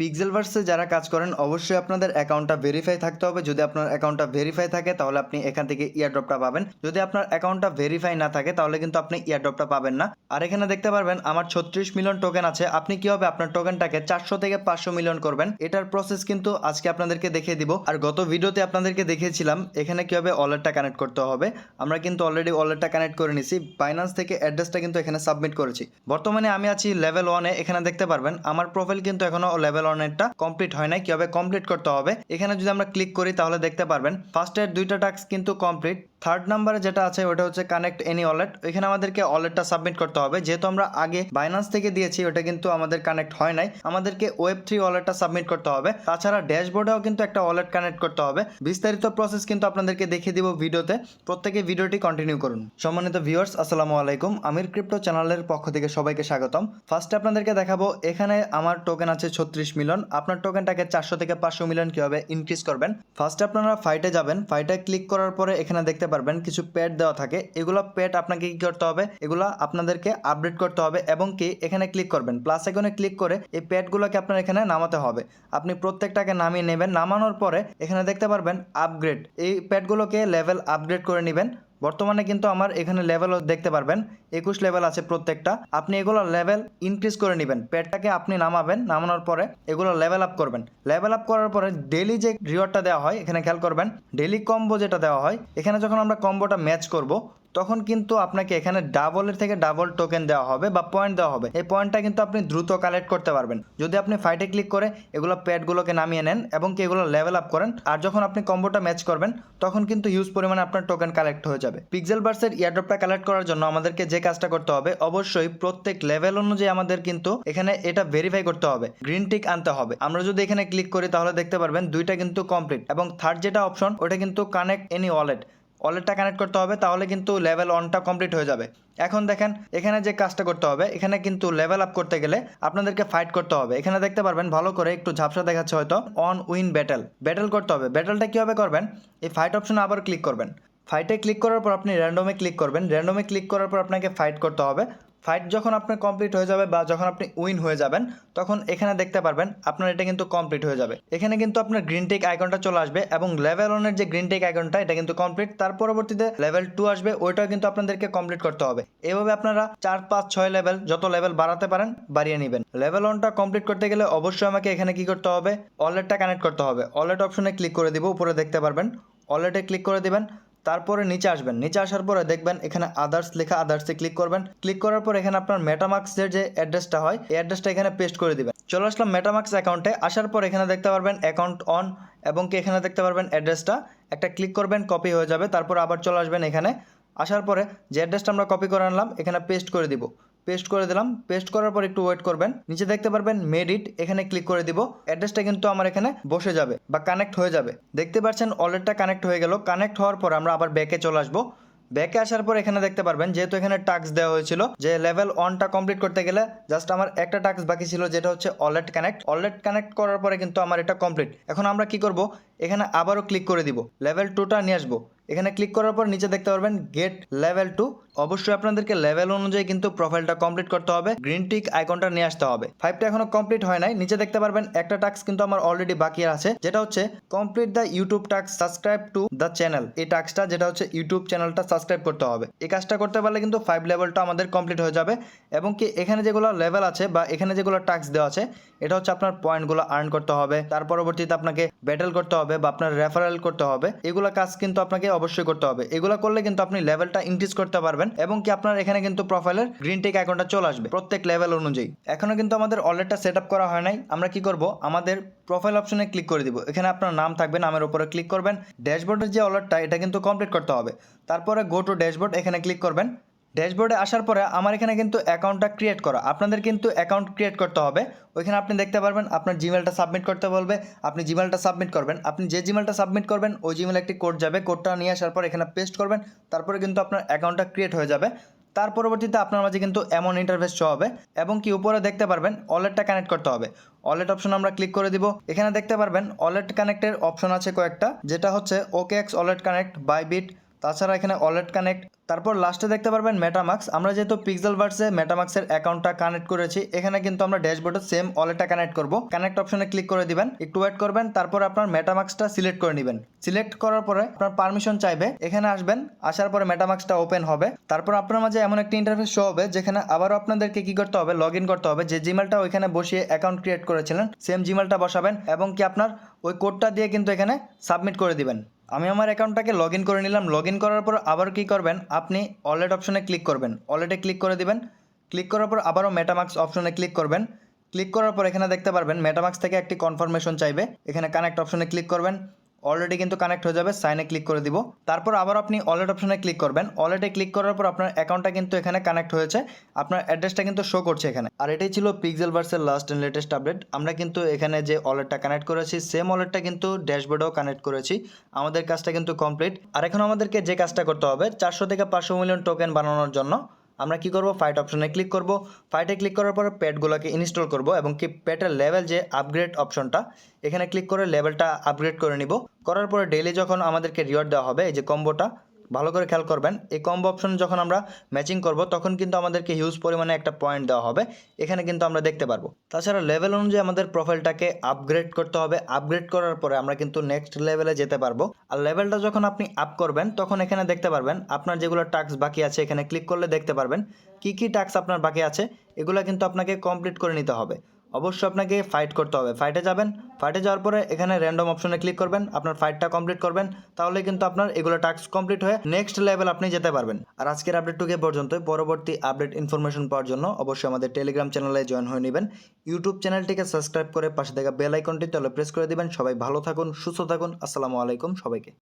পিক্সেলভার্সে যারা কাজ করেন, অবশ্যই আপনাদের অ্যাকাউন্টটা ভেরিফাই থাকতে হবে। যদি আপনার অ্যাকাউন্টটা ভেরিফাই থাকে, তাহলে আপনি এখান থেকে ইয়ারড্রপটা পাবেন। যদি আপনার অ্যাকাউন্টটা ভেরিফাই না থাকে, তাহলে কিন্তু আপনি ইয়ারড্রপটা পাবেন না। আর এখানে দেখতে পারবেন, আমার ছত্রিশ মিলিয়ন টোকেন আছে। আপনি কীভাবে আপনার টোকেনটাকে চারশো থেকে পাঁচশো মিলিয়ন করবেন। এটার প্রসেস কিন্তু আজকে আপনাদেরকে দেখিয়ে দিব। আর গত ভিডিওতে আপনাদেরকে দেখিয়েছিলাম, এখানে কীভাবে ওয়ালেটটা কানেক্ট করতে হবে। আমরা কিন্তু অলরেডি ওয়ালেটটা কানেক্ট করে নিছি। বাইন্যান্স থেকে অ্যাড্রেসটা কিন্তু এখানে সাবমিট করেছি। বর্তমানে আমি আছি লেভেল ওয়ানে এখানে দেখতে পারবেন, আমার প্রোফাইল কিন্তু এখনও লেভেল ওয়ানেরটা কমপ্লিট হয় নাই। কীভাবে কমপ্লিট করতে হবে? এখানে যদি আমরা ক্লিক করি, তাহলে দেখতে পারবেন ফার্স্টের দুইটা টাস্ক কিন্তু কমপ্লিট থার্ড নাম্বারে যেটা আছে, ওটা হচ্ছে কানেক্ট এনি ওয়ালেট এখানে আমাদেরকে ওয়ালেটটা সাবমিট করতে হবে। যেহেতু আমরা আগে বাইন্যান্স থেকে দিয়েছি, ওটা কিন্তু আমাদের কানেক্ট হয় নাই। আমাদেরকে ওয়েব থ্রি ওয়ালেটটা সাবমিট করতে হবে। তাছাড়া ড্যাশবোর্ডেও কিন্তু একটা ওয়ালেট কানেক্ট করতে হবে। বিস্তারিত প্রসেস কিন্তু আপনাদেরকে দেখিয়ে দিব ভিডিওতে। প্রত্যেকে ভিডিওটি কন্টিনিউ করুন। সম্মানিত ভিউয়ার্স আসসালামু আলাইকুম। আমির ক্রিপ্টো চ্যানেলের পক্ষ থেকে সবাইকে স্বাগতম। ফার্স্টে আপনাদেরকে দেখাবো, এখানে আমার টোকেন আছে ছত্রিশ মিলিয়ন, আপনার টোকেনটাকে চারশো থেকে পাঁচশো মিলিয়ন কীভাবে ইনক্রিজ করবেন? ফার্স্টে আপনারা ফাইটে যাবেন। ফাইটে ক্লিক করার পরে এখানে দেখতে পারবেন কিছু প্যাড দেওয়া থাকে। এগুলো প্যাড আপনাকে কি করতে হবে? এগুলো আপনাদেরকে আপডেট করতে হবে এবং কি এখানে ক্লিক করবেন। প্লাস এখানে ক্লিক করে এই প্যাডগুলোকে আপনার এখানে নামাতে হবে। আপনি প্রত্যেকটাকে নামিয়ে নেবেন। নামানোর পরে এখানে দেখতে পারবেন আপগ্রেড এই প্যাডগুলোকে লেভেল আপগ্রেড করে নেবেন। বর্তমানে কিন্তু আমার এখানে লেভেলও দেখতে পারবেন। একুশ লেভেল আছে প্রত্যেকটা। আপনি এগুলো লেভেল ইনক্রিজ করে নেবেন। প্যাডটাকে আপনি নামাবেন, নামানোর পরে এগুলো লেভেল আপ করবেন। লেভেল আপ করার পরে ডেলি যে রিওয়ার্ডটা দেওয়া হয়, এখানে খেয়াল করবেন। ডেলি কম্বো যেটা দেওয়া হয়, এখানে যখন আমরা কম্বোটা ম্যাচ করব তখন কিন্তু আপনাকে এখানে ডাবলের থেকে ডাবল টোকেন দেওয়া হবে বা পয়েন্ট দেওয়া হবে। এই পয়েন্টটা কিন্তু আপনি দ্রুত কালেক্ট করতে পারবেন। যদি আপনি ফাইটে ক্লিক করে এগুলো প্যাডগুলোকে নামিয়ে নেন এবং কি এগুলো লেভেল আপ করেন, আর যখন আপনি কম্বোটা ম্যাচ করবেন, তখন কিন্তু হিউজ পরিমাণে আপনার টোকেন কালেক্ট হয়ে যাবে। পিক্সেল বার্সের ইয়ারড্রপটা কালেক্ট করার জন্য আমাদেরকে যে কাজটা করতে হবে, অবশ্যই প্রত্যেক লেভেল অনুযায়ী আমাদের কিন্তু এখানে এটা ভেরিফাই করতে হবে। গ্রিন টিক আনতে হবে। আমরা যদি এখানে ক্লিক করি, তাহলে দেখতে পারবেন দুইটা কিন্তু কমপ্লিট এবং থার্ড যেটা অপশন ওটা কিন্তু কানেক্ট এনি ওয়ালেট ওয়ালেটটা কানেক্ট করতে হবে, তাহলে কিন্তু লেভেল ওয়ানটা কমপ্লিট হয়ে যাবে। এখন দেখেন, এখানে যে কাজটা করতে হবে, এখানে কিন্তু লেভেল আপ করতে গেলে আপনাদেরকে ফাইট করতে হবে। এখানে দেখতে পারবেন, ভালো করে একটু ঝাপসা দেখাচ্ছে হয়তো অন উইন ব্যাটেল ব্যাটেল করতে হবে। ব্যাটেলটা কীভাবে করবেন? এই ফাইট অপশনে আবার ক্লিক করবেন। ফাইটে ক্লিক করার পর আপনি র্যান্ডমে ক্লিক করবেন। র্যান্ডমে ক্লিক করার পর আপনাকে ফাইট করতে হবে। ফাইট যখন আপনার কমপ্লিট হয়ে যাবে বা যখন আপনি উইন হয়ে যাবেন, তখন এখানে দেখতে পারবেন আপনার এটা কিন্তু কমপ্লিট হয়ে যাবে। এখানে কিন্তু আপনার গ্রিন টেক আইকনটা চলে আসবে এবং লেভেল ওয়ানের যে গ্রিন টেক আইকনটা এটা কিন্তু কমপ্লিট তার পরবর্তীতে লেভেল টু আসবে, ওইটাও কিন্তু আপনাদেরকে কমপ্লিট করতে হবে। এভাবে আপনারা চার, পাঁচ, ছয় লেভেল যত লেভেল বাড়াতে পারেন, বাড়িয়ে নেবেন। লেভেল ওয়ানটা কমপ্লিট করতে গেলে অবশ্যই আমাকে এখানে কি করতে হবে? ওয়ালেটটা কানেক্ট করতে হবে। ওয়ালেট অপশনে ক্লিক করে দিব, উপরে দেখতে পারবেন। ওয়ালেটে ক্লিক করে দিবেন। তারপরে নিচে আসবেন। নিচে আসার পরে দেখবেন এখানে আদার্স লেখা আদার্সে ক্লিক করবেন। ক্লিক করার পর এখানে আপনার মেটামাক্সের যে অ্যাড্রেসটা হয়, এই অ্যাড্রেসটা এখানে পেস্ট করে দিবেন। চলে আসলাম মেটামাক্স অ্যাকাউন্টে আসার পর এখানে দেখতে পারবেন অ্যাকাউন্ট অন এবং কি এখানে দেখতে পারবেন অ্যাড্রেসটা একটা ক্লিক করবেন কপি হয়ে যাবে। তারপর আবার চলে আসবেন এখানে। আসার পরে যে অ্যাড্রেসটা আমরা কপি করে আনলাম, এখানে পেস্ট করে দিব। পেস্ট করে দিলাম। পেস্ট করার পর একটু ওয়েট করবেন। নিচে দেখতে পারবেন মেডিট এখানে ক্লিক করে দিব। অ্যাড্রেসটা কিন্তু আমার এখানে বসে যাবে বা কানেক্ট হয়ে যাবে। দেখতে পাচ্ছেন অলরেডটা কানেক্ট হয়ে গেল। কানেক্ট হওয়ার পর আমরা আবার ব্যাকে চলে আসব। ব্যাকে আসার পর এখানে দেখতে পারবেন, যেহেতু এখানে টাস্ক দেওয়া হয়েছিল, যে লেভেল ওয়ানটা কমপ্লিট করতে গেলে জাস্ট আমার একটা টাস্ক বাকি ছিল, যেটা হচ্ছে অলরেড কানেক্ট অলরেড কানেক্ট করার পরে কিন্তু আমার এটা কমপ্লিট এখন আমরা কি করব? এখানে আবারও ক্লিক করে দিব। লেভেল টুটা নিয়ে আসব। এখানে ক্লিক করার পর নিচে দেখতে পারবেন গেট লেভেল টু অবশ্যই আপনাদেরকে লেভেল অনুযায়ী কিন্তু প্রোফাইলটা কমপ্লিট করতে হবে। গ্রিন টিক আইকনটা নিয়ে আসতে হবে। ফাইভটা এখনও কমপ্লিট হয় নাই। নিচে দেখতে পারবেন একটা টাস্ক কিন্তু আমার অলরেডি বাকি আছে, যেটা হচ্ছে complete the YouTube task subscribe to the channel এই টাস্কটা যেটা হচ্ছে ইউটিউব চ্যানেলটা সাবস্ক্রাইব করতে হবে। এই কাজটা করতে পারলে কিন্তু ফাইভ লেভেলটা আমাদের কমপ্লিট হয়ে যাবে। এবং কি এখানে যেগুলো লেভেল আছে বা এখানে যেগুলো টাস্ক দেওয়া আছে, এটা হচ্ছে আপনার পয়েন্টগুলো আর্ন করতে হবে। তার পরবর্তীতে আপনাকে ব্যাটেল করতে হবে বা আপনার রেফারেল করতে হবে। এগুলো কাজ কিন্তু আপনাকে অবশ্যই করতে হবে। এগুলো করলে কিন্তু আপনি লেভেলটা ইনক্রিজ করতে পারবেন এবং কি আপনার এখানে কিন্তু প্রোফাইলের গ্রিন টেক অ্যাকাউন্টটা চলে আসবে প্রত্যেক লেভেল অনুযায়ী। এখনও কিন্তু আমাদের অলরেডটা সেট আপ করা হয় নাই। আমরা কি করব? আমাদের প্রোফাইল অপশনে ক্লিক করে দিব। এখানে আপনার নাম থাকবে, নামের উপরে ক্লিক করবেন। ড্যাশবোর্ডের যে অলরেটটা এটা কিন্তু কমপ্লিট করতে হবে। তারপরে গো টু ড্যাশবোর্ড এখানে ক্লিক করবেন। ড্যাশবোর্ডে আসার পরে আমার এখানে কিন্তু অ্যাকাউন্টটা ক্রিয়েট করা। আপনাদের কিন্তু অ্যাকাউন্ট ক্রিয়েট করতে হবে। ওইখানে আপনি দেখতে পারবেন, আপনার জিমেলটা সাবমিট করতে বলবে, আপনি জিমেলটা সাবমিট করবেন। আপনি যে জিমেলটা সাবমিট করবেন, ওই জিমেল একটি কোড যাবে। কোডটা নিয়ে আসার পর এখানে পেস্ট করবেন, তারপরে কিন্তু আপনার অ্যাকাউন্টটা ক্রিয়েট হয়ে যাবে। তার পরবর্তীতে আপনার মাঝে কিন্তু এমন ইন্টারফেস শো হবে এবং কি উপরে দেখতে পারবেন, ওয়ালেটটা কানেক্ট করতে হবে। ওয়ালেট অপশন আমরা ক্লিক করে দিব। এখানে দেখতে পারবেন, ওয়ালেট কানেক্টের অপশন আছে কয়েকটা, যেটা হচ্ছে okay X wallet connect Bybit তাছাড়া এখানে ওয়ালেট কানেক্ট। তারপর লাস্টে দেখতে পারবেন মেটামাক্স আমরা যেহেতু পিক্সেল ভার্সে মেটামাক্সের অ্যাকাউন্টটা কানেক্ট করেছি, এখানে কিন্তু আমরা ড্যাশবোর্ডে সেম ওয়ালেটটা কানেক্ট করব। কানেক্ট অপশনে ক্লিক করে দিবেন, একটু ওয়েট করবেন, তারপর আপনার মেটামাক্সটা সিলেক্ট করে নেবেন। সিলেক্ট করার পরে আপনার পারমিশন চাইবে, এখানে আসবেন, আসার পরে মেটামাক্সটা ওপেন হবে। তারপর আপনার মাঝে এমন একটি ইন্টারফেস শো হবে, যেখানে আবারও আপনাদেরকে কি করতে হবে লগ করতে হবে। যে জিমেলটা ওইখানে বসিয়ে অ্যাকাউন্ট ক্রিয়েট করেছিলেন সেম জিমেলটা বসাবেন এবং কি আপনার ওই কোডটা দিয়ে কিন্তু এখানে সাবমিট করে দিবেন। আমি আমার অ্যাকাউন্টটাকে লগ ইন করে নিলাম। লগ ইন করার পর আবার কী করবেন? আপনি ওয়ালেট অপশনে ক্লিক করবেন। ওয়ালেটে ক্লিক করে দিবেন। ক্লিক করার পর আবারও মেটামাক্স অপশনে ক্লিক করবেন। ক্লিক করার পর এখানে দেখতে পারবেন মেটামাক্স থেকে একটি কনফার্মেশন চাইবে। এখানে কানেক্ট অপশনে ক্লিক করবেন। অলরেডি কিন্তু কানেক্ট হয়ে যাবে সাইনে ক্লিক করে দিব। তারপর আবার আপনি ওয়ালেট অপশনে ক্লিক করবেন। ওয়ালেটে ক্লিক করার পর আপনার অ্যাকাউন্টটা কিন্তু এখানে কানেক্ট হয়েছে। আপনার অ্যাড্রেসটা কিন্তু শো করছে এখানে। আর এটাই ছিল পিক্সেল ভার্সের লাস্ট অ্যান্ড লেটেস্ট আপডেট আমরা কিন্তু এখানে যে ওয়ালেটটা কানেক্ট করেছি সেম ওয়ালেটটা কিন্তু ড্যাশবোর্ডেও কানেক্ট করেছি। আমাদের কাজটা কিন্তু কমপ্লিট আর এখন আমাদেরকে যে কাজটা করতে হবে, চারশো থেকে পাঁচশো মিলিয়ন টোকেন বানানোর জন্য আমরা কি করব? ফাইট অপশনে ক্লিক করব। ফাইটে ক্লিক করার পর প্যাডগুলোকে ইনস্টল করব এবং কি প্যাটের লেভেল যে আপগ্রেড অপশনটা এখানে ক্লিক করে লেভেলটা আপগ্রেড করে নিব। করার পরে ডেইলি যখন আমাদেরকে রিওয়ার্ড দেওয়া হবে, এই যে কম্বোটা ভালো করে খেয়াল করবেন। এই কম্বো অপশন যখন আমরা ম্যাচিং করব, তখন কিন্তু আমাদেরকে হিউজ পরিমাণে একটা পয়েন্ট দেওয়া হবে। এখানে কিন্তু আমরা দেখতে পারব। তাছাড়া লেভেল অনুযায়ী আমাদের প্রোফাইলটাকে আপগ্রেড করতে হবে। আপগ্রেড করার পরে আমরা কিন্তু নেক্সট লেভেলে যেতে পারব। আর লেভেলটা যখন আপনি আপ করবেন, তখন এখানে দেখতে পারবেন, আপনার যেগুলো টাস্ক বাকি আছে, এখানে ক্লিক করলে দেখতে পারবেন। কি কি টাস্ক আপনার বাকি আছে, এগুলো কিন্তু আপনাকে কমপ্লিট করে নিতে হবে। অবশ্যই আপনাকে ফাইট করতে হবে। ফাইটে যাবেন ফাইটে যাওয়ার পরে এখানে র্যান্ডম অপশনে ক্লিক করবেন, আপনার ফাইটটা কমপ্লিট করবেন, তাহলে কিন্তু আপনার এগুলো টাস্ক কমপ্লিট হয়ে নেক্সট লেভেল আপনি যেতে পারবেন। আর আজকের আপডেটটুকু পর্যন্ত পরবর্তী আপডেট ইনফরমেশন পাওয়ার জন্য অবশ্যই আমাদের টেলিগ্রাম চ্যানেলে জয়েন হয়ে নেবেন। ইউটিউব চ্যানেলটিকে সাবস্ক্রাইব করে পাশে থাকা বেল আইকনটি তাহলে প্রেস করে দিবেন। সবাই ভালো থাকুন, সুস্থ থাকুন। আসসালামু আলাইকুম সবাইকে।